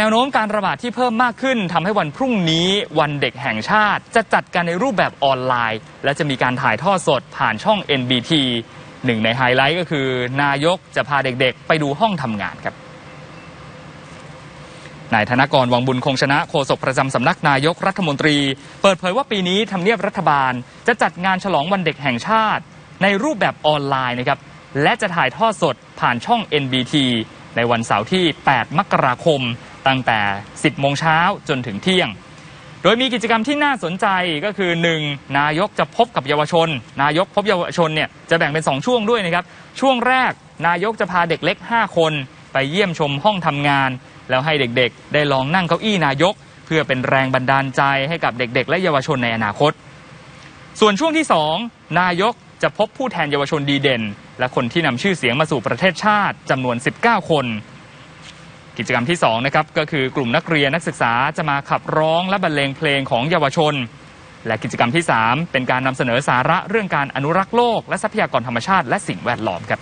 แนวโน้มการระบาดที่เพิ่มมากขึ้นทำให้วันพรุ่งนี้วันเด็กแห่งชาติ จะจัดกันในรูปแบบออนไลน์ และจะมีการถ่ายทอดสดผ่านช่อง NBT หนึ่งในไฮไลท์ก็คือ นายกจะพาเด็กๆ ไปดูห้องทำงานครับนายธนกรวังบุญคงชนะโฆษกประจำสำนักนายกรัฐมนตรี เปิดเผยว่าปีนี้ทำเนียบรัฐบาล จะจัดงานฉลองวันเด็กแห่งชาติ ในรูปแบบออนไลน์นะครับและจะถ่ายทอดสดผ่านช่อง NBT ในวันเสาร์ที่ 8 มกราคม ตั้งแต่ 10 โมงเช้าจนถึงเที่ยง โดยมีกิจกรรมที่น่าสนใจก็คือ 1. นายกจะพบกับเยาวชน นายกพบเยาวชนเนี่ยจะแบ่งเป็น 2 ช่วงด้วยนะครับ ช่วงแรกนายกจะพาเด็กเล็ก 5 คน ไปเยี่ยมชมห้องทำงาน แล้วให้เด็กๆ ได้ลองนั่งเก้าอี้นายก เพื่อเป็นแรงบันดาลใจให้กับเด็ก ๆ และเยาวชนในอนาคต ส่วนช่วงที่ 2 นายกจะพบผู้แทนเยาวชนดีเด่น และคนที่นำชื่อเสียงมาสู่ประเทศชาติจำนวน 19 คน กิจกรรมที่2นะครับก็คือกลุ่มนักเรียนนักศึกษาจะมาขับร้องและบรรเลงเพลงของเยาวชน และกิจกรรมที่ 3 เป็นการนำเสนอสาระเรื่องการอนุรักษ์โลกและทรัพยากรธรรมชาติและสิ่งแวดล้อมครับ